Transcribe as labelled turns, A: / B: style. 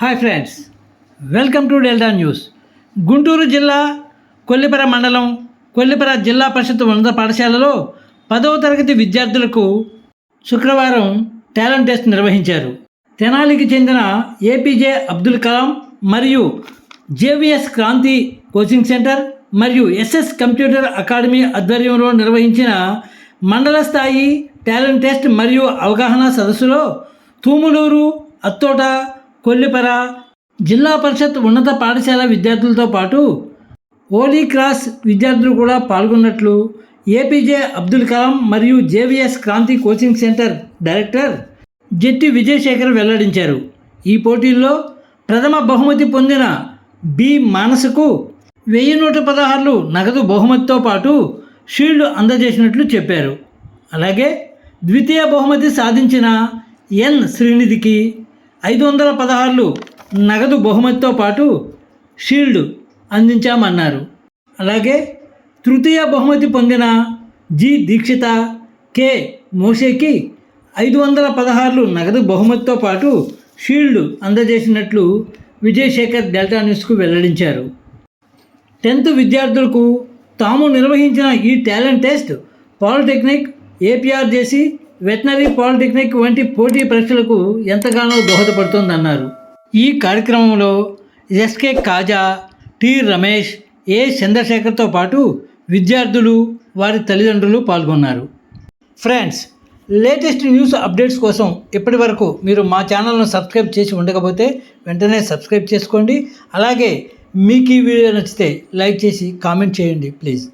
A: Hi friends welcome to Delta news. Guntur జిల్లా కొల్లిపర మండలం కొల్లిపర జిల్లా పరిషత్ ఉన్నత పాఠశాలలో పదవ తరగతి విద్యార్థులకు శుక్రవారం టాలెంట్ టెస్ట్ నిర్వహించారు. తెనాలికి చెందిన ఏపీజే అబ్దుల్ కలాం మరియు జేవిఎస్ క్రాంతి కోచింగ్ సెంటర్ మరియు ఎస్ఎస్ కంప్యూటర్ అకాడమీ ఆధ్వర్యంలో నిర్వహించిన మండల స్థాయి టాలెంట్ టెస్ట్ మరియు అవగాహన సదస్సులో తూములూరు అత్తోట కొల్లిపర జిల్లా పరిషత్ ఉన్నత పాఠశాల విద్యార్థులతో పాటు హోలీ క్రాస్ విద్యార్థులు కూడా పాల్గొన్నట్లు ఏపీజే అబ్దుల్ కలాం మరియు JVS Kranthi coaching centre director Jetti Vijayasekhar వెల్లడించారు. ఈ పోటీల్లో ప్రథమ బహుమతి పొందిన బి మానసకు వెయ్యి నూట పదహారులు నగదు బహుమతితో పాటు షీల్డ్ అందజేసినట్లు చెప్పారు. అలాగే ద్వితీయ బహుమతి సాధించిన ఎన్ శ్రీనిధికి ఐదు వందల పదహారులు నగదు బహుమతితో పాటు షీల్డ్ అందించామన్నారు. అలాగే తృతీయ బహుమతి పొందిన జి దీక్షిత కె మోషేకి ఐదు వందల పదహారులు నగదు బహుమతితో పాటు షీల్డ్ అందజేసినట్లు విజయశేఖర్ డెల్టా న్యూస్కు వెల్లడించారు. టెన్త్ విద్యార్థులకు తాము నిర్వహించిన ఈ talent test polytechnic APRJC veterinary polytechnic వంటి పోటీ పరీక్షలకు ఎంతగానో దోహదపడుతోందన్నారు. ఈ కార్యక్రమంలో SK Kaja T Ramesh A చంద్రశేఖర్తో పాటు విద్యార్థులు వారి తల్లిదండ్రులు పాల్గొన్నారు. ఫ్రెండ్స్ లేటెస్ట్ న్యూస్ అప్డేట్స్ కోసం ఇప్పటి వరకు మీరు మా ఛానల్ను సబ్స్క్రైబ్ చేసి ఉండకపోతే వెంటనే సబ్స్క్రైబ్ చేసుకోండి. అలాగే మీకు ఈ వీడియో నచ్చితే లైక్ చేసి కామెంట్ చేయండి ప్లీజ్.